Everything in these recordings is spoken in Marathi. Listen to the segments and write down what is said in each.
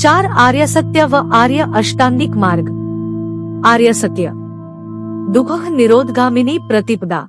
चार आर्यसत्य व आर्य अष्टांगिक मार्ग. आर्यसत्य दुःख निरोधगामिनी प्रतिपदा.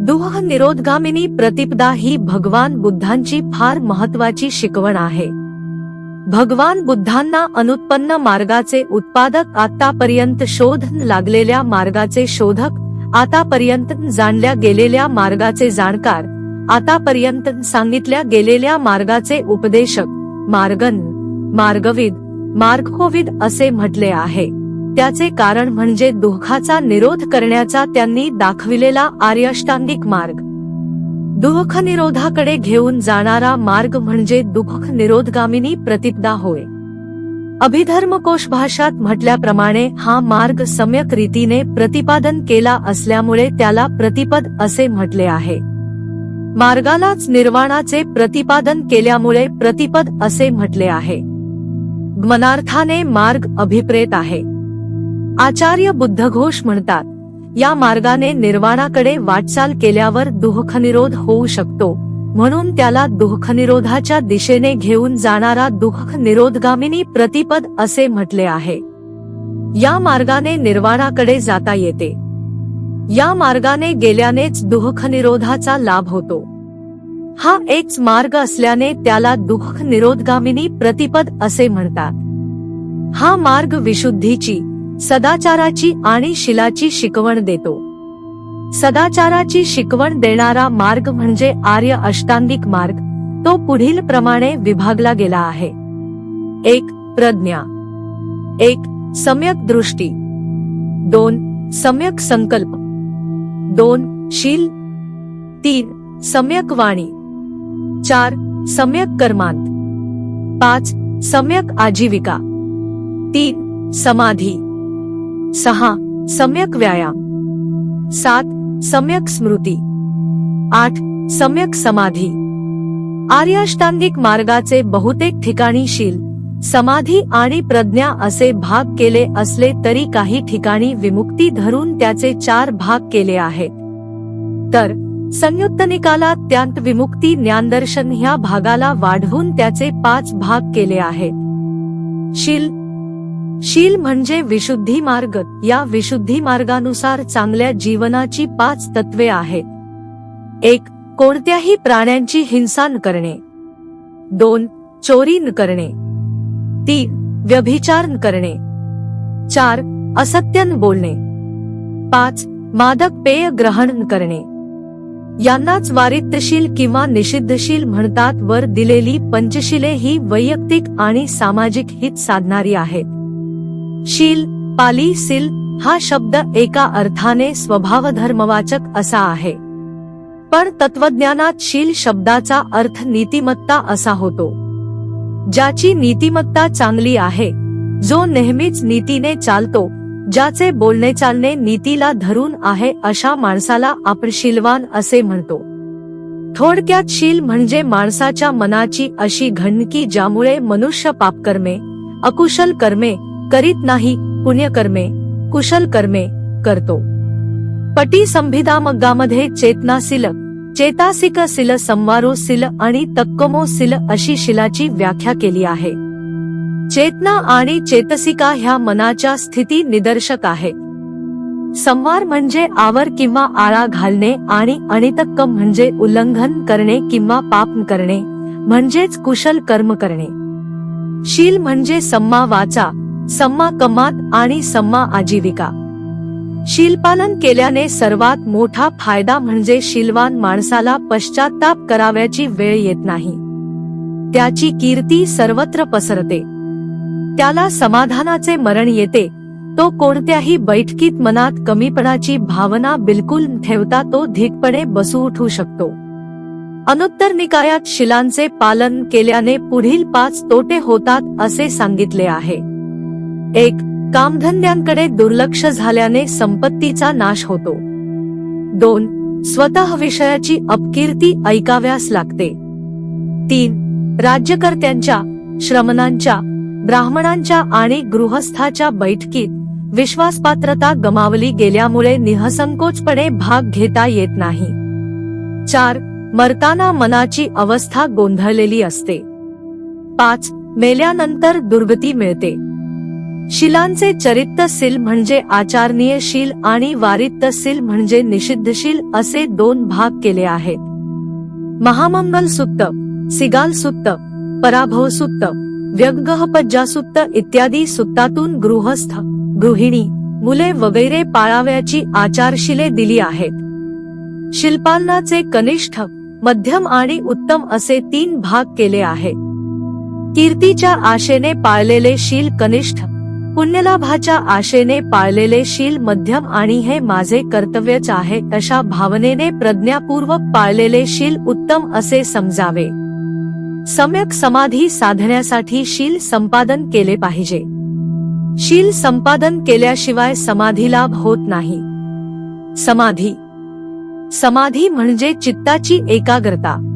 दुह निरोधगामिनी प्रतिपदा ही भगवान बुद्धांची फार महत्वाची शिकवण आहे. भगवान बुद्धांना अनुत्पन्न मार्गाचे उत्पादक आतापर्यंत शोध लागलेल्या मार्गाचे शोधक आतापर्यंत जाणल्या गेलेल्या मार्गाचे जाणकार आतापर्यंत सांगितल्या गेलेल्या मार्गाचे उपदेशक मार्गन मार्गविद मार्गकोविद असे म्हटले आहे. त्याचे कारण म्हणजे दुःखाचा निरोध करण्याचा त्यांनी दाखविलेला आर्यष्टांगिक मार्ग. दुःख निरोधाकडे घेऊन जाणारा मार्ग म्हणजे दुःख निरोधगामिनी प्रतिज्ञा होय. अभिधर्मकोश भाषात म्हटल्याप्रमाणे हा मार्ग सम्यक रीतीने प्रतिपादन केला असल्यामुळे त्याला प्रतिपद असे म्हटले आहे. मार्गालाच निर्वाणाचे प्रतिपादन केल्यामुळे प्रतिपद असे म्हटले आहे. मनार्थाने मार्ग अभिप्रेत आहे. आचार्य बुद्धघोष म्हणतात या मार्गाने निर्वाणाकडे वाटचाल केल्यावर दुःखनिरोध होऊ शकतो. म्हणून त्याला दुःखनिरोधाच्या दिशेने घेऊन जाणारा दुःख निरोधगामिनी प्रतिपद असे म्हटले आहे. या मार्गाने निर्वाणाकडे जाता येते. या मार्गाने गेल्यानेच दुःखनिरोधाचा लाभ होतो. हा एकच मार्ग असल्याने त्याला दुःख निरोधगामिनी प्रतिपद असे म्हणतात. हा मार्ग विशुद्धीची सदाचाराची आणि शिलाची शिकवण देतो. सदाचाराची शिकवण देणारा मार्ग म्हणजे आर्य अष्टांगिक मार्ग. तो पुढील प्रमाणे विभागला गेला आहे. एक प्रज्ञा. एक सम्यक दृष्टी. दोन सम्यक संकल्प. दोन शील. तीन सम्यक वाणी. चार सम्यक कर्मांत. पाच सम्यक आजीविका. तीन समाधी. सहा सम्यक व्यायाम. सात सम्यक स्मृती. आठ सम्यक समाधी. आर्याष्टांगिक मार्गाचे बहुतेक ठिकाणी शील समाधी आणि प्रज्ञा असे भाग केले असले तरी काही ठिकाणी विमुक्ती धरून त्याचे चार भाग केले आहेत. तर संयुक्त निकालात त्यांत विमुक्ती ज्ञानदर्शन ह्या भागाला वाढवून त्याचे पाच भाग केले आहेत. शील शील म्हणजे विशुद्धी मार्ग. या विशुद्धी मार्गानुसार चांगल्या जीवनाची पाच तत्वे आहेत. एक कोणत्याही प्राण्यांची हिंसा न करणे. दोन चोरी न करणे. तीन व्यभिचार न करणे. चार असत्य न बोलणे. पाच मादक पेय ग्रहण न करणे. यांनाच वारित्र्यशील किंवा निषिद्धशील म्हणतात. वर दिलेली पंचशिले ही वैयक्तिक आणि सामाजिक हित साधणारी आहेत. शील पाली सिल हा शब्द एका अर्थाने स्वभावधर्मवाचक असा आहे. पण तत्वज्ञानात शील शब्दाचा अर्थ नीतिमत्ता असा होतो. ज्याची नीतिमत्ता चांगली आहे जो नेहमीच नीतीने चालतो ज्याचे बोलणे चालणे नीतीला धरून आहे अशा माणसाला आपण शीलवान असे म्हणतो. थोडक्यात शील म्हणजे माणसाच्या मनाची अशी घणकी ज्यामुळे मनुष्य पापकर्मे अकुशल कर्मे करीत नाही पुण्यकर्मे कुशल कर्मे करतो. पटी संविधामगामध्ये चेतना सिल चेतासिक सिल संवारो सिल आणि तक्कमो सिल अशी शिलाची व्याख्या केली आहे. चेतना आणि चेतसिका ह्या मनाच्या स्थिती निदर्शक आहे. संवार म्हणजे आवर किंवा आळा घालणे आणि अणितक्कम म्हणजे उल्लंघन करणे किंवा पाप करणे म्हणजेच कुशल कर्म करणे. शील म्हणजे सम्मा वाचा सम्मा कमात आणि सम्मा आजीविका. शीलपालन केल्याने सर्वात मोठा फायदा म्हणजे शिलवान माणसाला पश्चाताप कराव्याची वेळ येत नाही. त्याची कीर्ती सर्वत्र पसरते. त्याला समाधानाचे मरण येते. तो कोणत्याही बैठकीत मनात कमीपणाची भावना बिलकुल ठेवता तो धिकपणे बसू उठू शकतो. अनुत्तर निकायात शिलांचे पालन केल्याने पुढील पाच तोटे होतात असे सांगितले आहे. एक कामधंद्यांकडे दुर्लक्ष झाल्याने संपत्तीचा नाश होतो. दोन स्वतः विषयाची अपकीर्ती ऐकाव्यास लागते. तीन राज्यकर्त्यांच्या श्रमणांच्या ब्राह्मणांच्या आणि गृहस्थाच्या बैठकीत विश्वासपात्रता गमावली गेल्यामुळे निहसंकोचपणे भाग घेता येत नाही. चार मरताना मनाची अवस्था गोंधळलेली असते. पाच मेल्यानंतर दुर्गती मिळते. शिलांचे चरित्रशील म्हणजे आचारणीयशील आणि वारित्तशील म्हणजे निषिद्धशील असे दोन भाग केले आहेत. महामंगल सुत्त सिगाल सुत्त पराभव सुत्त व्यग्गहपज्जा सुत्त इत्यादी सुत्तातून गृहस्थ गृहिणी मुले वगैरे पाळाव्याची आचारशिले दिली आहेत. शिल्पालनाचे कनिष्ठ मध्यम आणि उत्तम असे तीन भाग केले आहेत. कीर्तीच्या आशेने पाळलेले शील कनिष्ठ पुण्यलाभाच्या आशेने पाळलेले शील मध्यम आणि हे माझे कर्तव्यच आहे अशा भावनेने प्रज्ञापूर्वक पाळलेले शील उत्तम असे समजावे. सम्यक समाधी साधण्यासाठी शील संपादन केले पाहिजे. शील संपादन केल्याशिवाय समाधी लाभ होत नाही. समाधी. समाधी म्हणजे चित्ताची एकाग्रता.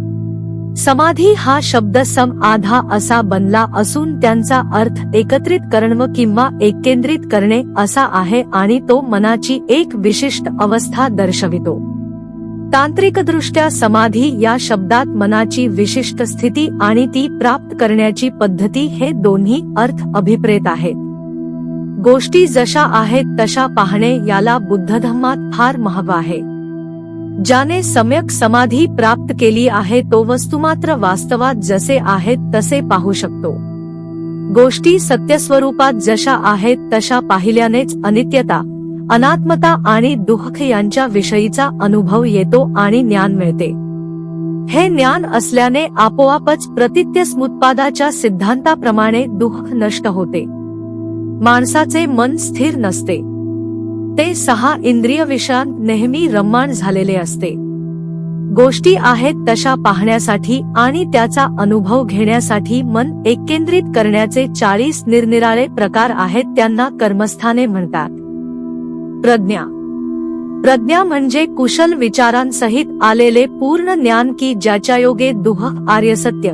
समाधी हा शब्द सम आधा असा बनला असून त्यांचा अर्थ एकत्रित करणं किंवा एककेंद्रित करणे असा आहे आणि तो मनाची एक विशिष्ट अवस्था दर्शवितो. तांत्रिकदृष्ट्या समाधी या शब्दात मनाची विशिष्ट स्थिती आणि ती प्राप्त करण्याची पद्धती हे दोन्ही अर्थ अभिप्रेत आहेत. गोष्टी जशा आहेत तशा पाहणे याला बुद्धधम्मात फार महत्त्व आहे. ज्याने सम्यक समाधी प्राप्त केली आहे तो वस्तुमात्र वास्तवात जसे आहेत तसे पाहू शकतो. गोष्टी सत्यस्वरूपात जशा आहेत तशा पाहिल्यानेच अनित्यता अनात्मता आणि दुःख यांच्या विषयीचा अनुभव येतो आणि ज्ञान मिळते. हे ज्ञान असल्याने आपोआपच प्रतित्यस्मुत्पादाच्या सिद्धांताप्रमाणे दुःख नष्ट होते. माणसाचे मन स्थिर नसते. ते सहा इंद्रिय विषयांत नेहमी रम्माण झालेले असते. गोष्टी आहेत तशा पाहण्यासाठी आणि त्याचा अनुभव घेण्यासाठी मन एकेंद्रित करण्याचे चाळीस निरनिराळे प्रकार आहेत त्यांना कर्मस्थाने म्हणतात. प्रज्ञा. प्रज्ञा म्हणजे कुशल विचारांसहित आलेले पूर्ण ज्ञान की ज्याच्या योगे दुह आर्य सत्य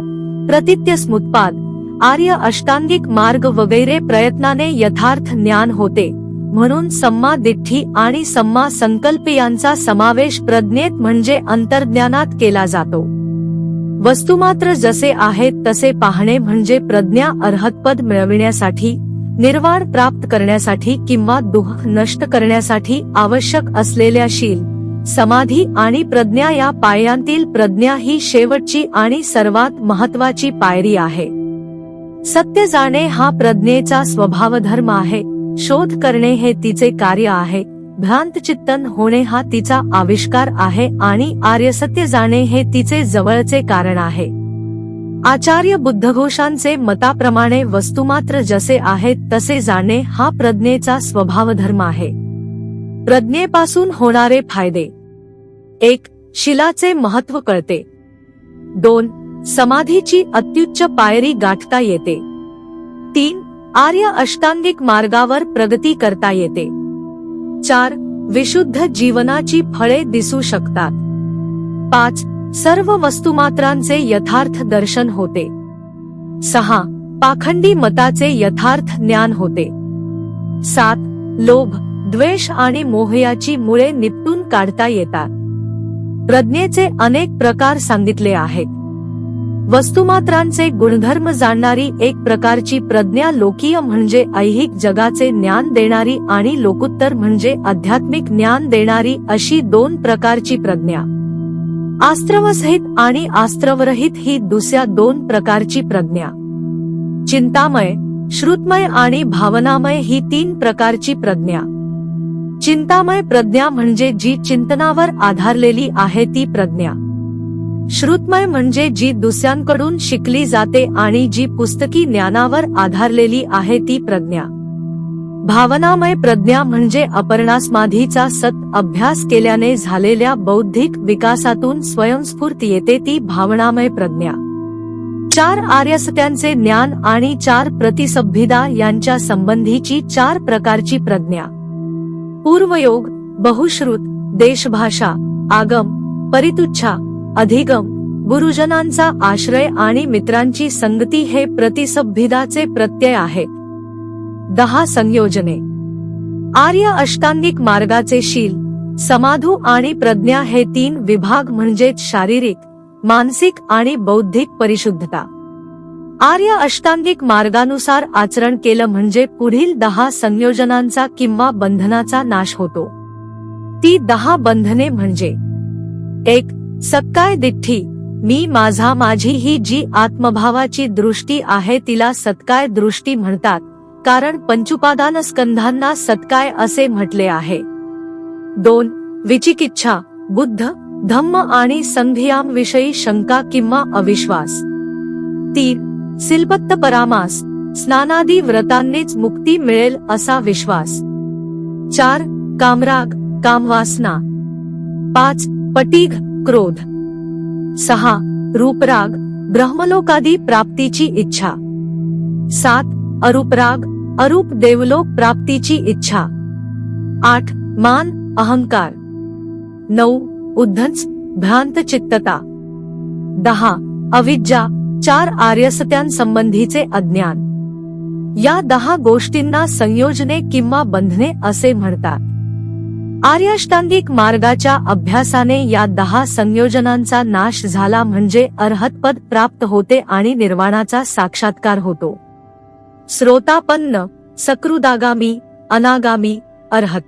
प्रतित्य स्मुत्पाद आर्य अष्टांगिक मार्ग वगैरे प्रयत्नाने यथार्थ ज्ञान होते. म्हणून सम्मा दिठ्ठी आणि सम्मा संकल्प यांचा समावेश प्रज्ञेत म्हणजे अंतर्ज्ञानात केला जातो. वस्तुमात्र जसे आहेत तसे पाहणे म्हणजे प्रज्ञा अर्हतपद मिळविण्यासाठी निर्वाण प्राप्त करण्यासाठी किंवा दुःख नष्ट करण्यासाठी आवश्यक असलेल्या शील समाधी आणि प्रज्ञा या पायांतील प्रज्ञा ही शेवटची आणि सर्वात महत्वाची पायरी आहे. सत्य जाणे हा प्रज्ञेचा स्वभावधर्म आहे. शोध करणे हे तिचे कार्य आहे. भ्रांत चित्तन होणे हा तिचा आविष्कार आहे आणि आर्यसत्य जाणे हे तिचे जवळचे कारण आहे. आचार्य बुद्धघोषांचे मताप्रमाणे वस्तुमात्र जसे आहेत तसे जाणे हा प्रज्ञेचा स्वभावधर्म आहे. प्रज्ञेपासून होणारे फायदे. एक शिलाचे महत्त्व कळते. दोन समाधीची अत्युच्च पायरी गाठता येते. तीन आर्य अष्टांगिक मार्गावर प्रगती करता येते. चार विशुद्ध जीवनाची फळे दिसू शकतात. पाच सर्व वस्तुमात्रांचे यथार्थ दर्शन होते. सहा पाखंडी मताचे यथार्थ ज्ञान होते. सात लोभ द्वेष आणि मोहयाची मुळे निपटून काढता येतात. प्रज्ञेचे अनेक प्रकार सांगितले आहेत. वस्तुमात्रांचे गुणधर्म जाणणारी एक प्रकारची प्रज्ञा लोकीय म्हणजे ऐहिक जगाचे ज्ञान देणारी आणि लोकोत्तर म्हणजे आध्यात्मिक ज्ञान देणारी अशी दोन प्रकारची प्रज्ञा. आस्त्रवसहित आणि आस्त्रवरहित ही दुसऱ्या दोन प्रकारची प्रज्ञा. चिंतामय श्रुतमय आणि भावनामय ही तीन प्रकारची प्रज्ञा. चिंतामय प्रज्ञा म्हणजे जी चिंतनावर आधारलेली आहे ती प्रज्ञा. श्रुतमय म्हणजे जी दुसऱ्यांकडून शिकली जाते आणि जी पुस्तकी ज्ञानावर आधारलेली आहे ती प्रज्ञा. भावनामय प्रज्ञा म्हणजे अपर्णासमाधीचा सत अभ्यास केल्याने झालेल्या बौद्धिक विकासातून स्वयंस्फूर्त येते ती भावनामय प्रज्ञा. चार आर्यसत्यांचे ज्ञान आणि चार प्रतिसंभिदा यांच्या संबंधीची चार प्रकारची प्रज्ञा. पूर्वयोग बहुश्रुत देशभाषा आगम परितुच्छा अधिगम गुरुजनांचा आश्रय आणि मित्रांची संगती हे प्रतिसंभिदाचे प्रत्यय आहेत दहा संयोजने. आर्य अष्टांगिक मार्गाचे शील समाधू आणि प्रज्ञा हे तीन विभाग म्हणजेच शारीरिक मानसिक आणि बौद्धिक परिशुद्धता. आर्य अष्टांगिक मार्गानुसार आचरण केलं म्हणजे पुढील दहा संयोजनांचा किंवा बंधनाचा नाश होतो. ती दहा बंधने म्हणजे एक सक्काय दिठ्ठी मी माझा माझी ही जी आत्मभावाची दृष्टी आहे तिला सत्काय दृष्टी म्हणतात कारण पंचुपादान स्कंधांना सत्काय असे म्हटले आहे. दोन विचिकिच्छा बुद्ध धम्म आणि संधियांविषयी शंका किंवा अविश्वास. तीन सिलबत्त परामास स्नानादी व्रतांनीच मुक्ती मिळेल असा विश्वास. चार कामराग कामवासना. पाच पटीघ क्रोध. सहा रूपराग ब्रह्मलोकादी प्राप्तीची इच्छा. सात अरूपराग अरूप देवलोक प्राप्तीची इच्छा. आठ मान अहंकार. नऊ उद्धंस भ्रांत चित्तता. दहा अविद्या चार आर्यसत्यांसंबंधीचे अज्ञान. या दहा गोष्टींना संयोजने किंवा बंधने असे म्हणतात. आर्याष्टांगिक मार्गाच्या अभ्यासाने या दहा संयोजनांचा नाश झाला म्हणजे अर्हतपद प्राप्त होते आणि निर्वाणाचा साक्षात्कार होतो. श्रोतापन्न सकृदागामी अनागामी अर्हत.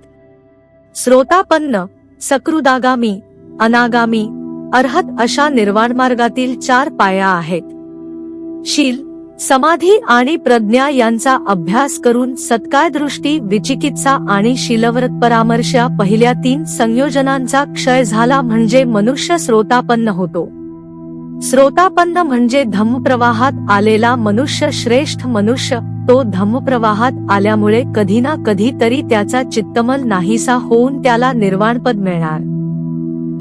श्रोतापन्न सकृदागामी अनागामी अर्हत अशा निर्वाण मार्गातील चार पाया आहेत. शील समाधी आणि प्रज्ञा यांचा अभ्यास करून सत्काय दृष्टी विचिकित्सा आणि शिलव्रत परामर्श पहिल्या तीन संयोजनांचा क्षय झाला म्हणजे मनुष्य स्रोतापन्न होतो. श्रोतापन्न म्हणजे धम्मप्रवाहात आलेला मनुष्य श्रेष्ठ मनुष्य तो धम्मप्रवाहात आल्यामुळे कधी ना कधी तरी त्याचा चित्तमल नाहीसा होऊन त्याला निर्वाणपद मिळणार.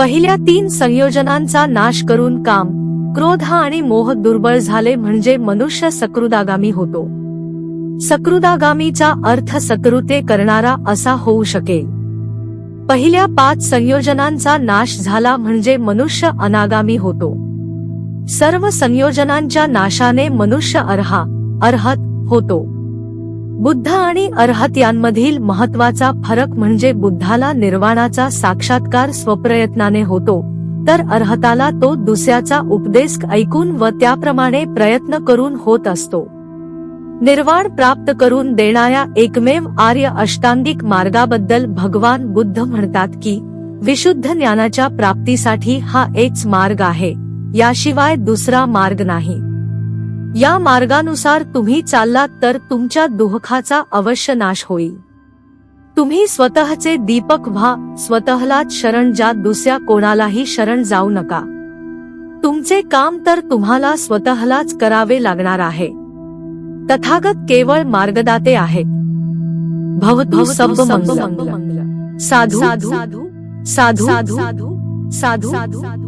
पहिल्या तीन संयोजनांचा नाश करून काम क्रोध आणि मोह दुर्बळ झाले म्हणजे मनुष्य सकृदागामी होतो. सकृदागामीचा अर्थ सकृते करणारा असा होऊ शकेल. पहिल्या पाच संयोजनांचा नाश झाला म्हणजे मनुष्य अनागामी होतो. सर्व संयोजनांच्या नाशाने मनुष्य अर्हा अर्हत होतो. बुद्ध आणि अर्हत यांमधील महत्त्वाचा फरक म्हणजे बुद्धाला निर्वाणाचा साक्षात्कार स्वप्रयत्नाने होतो तर अर्हताला तो दुसऱ्याचा उपदेश ऐकून व त्याप्रमाणे प्रयत्न करून होत असतो. निर्वाण प्राप्त करून देणाऱ्या एकमेव आर्य अष्टांगिक मार्गाबद्दल भगवान बुद्ध म्हणतात की विशुद्ध ज्ञानाच्या प्राप्तीसाठी हा एकच मार्ग आहे याशिवाय दुसरा मार्ग नाही. या मार्गानुसार तुम्ही चाललात तर तुमच्या दुःखाचा अवश्य नाश होईल. तुम्ही स्वतःचे दीपक व्हा स्वतःलाच शरण जा दुसऱ्या कोणालाही शरण जाऊ नका तुमचे काम तर तुम्हाला स्वतःलाच करावे लागणार आहे तथागत केवळ मार्गदाते आहेत भवतु सब मंगल साधू साधू साधू साधू साधू साधू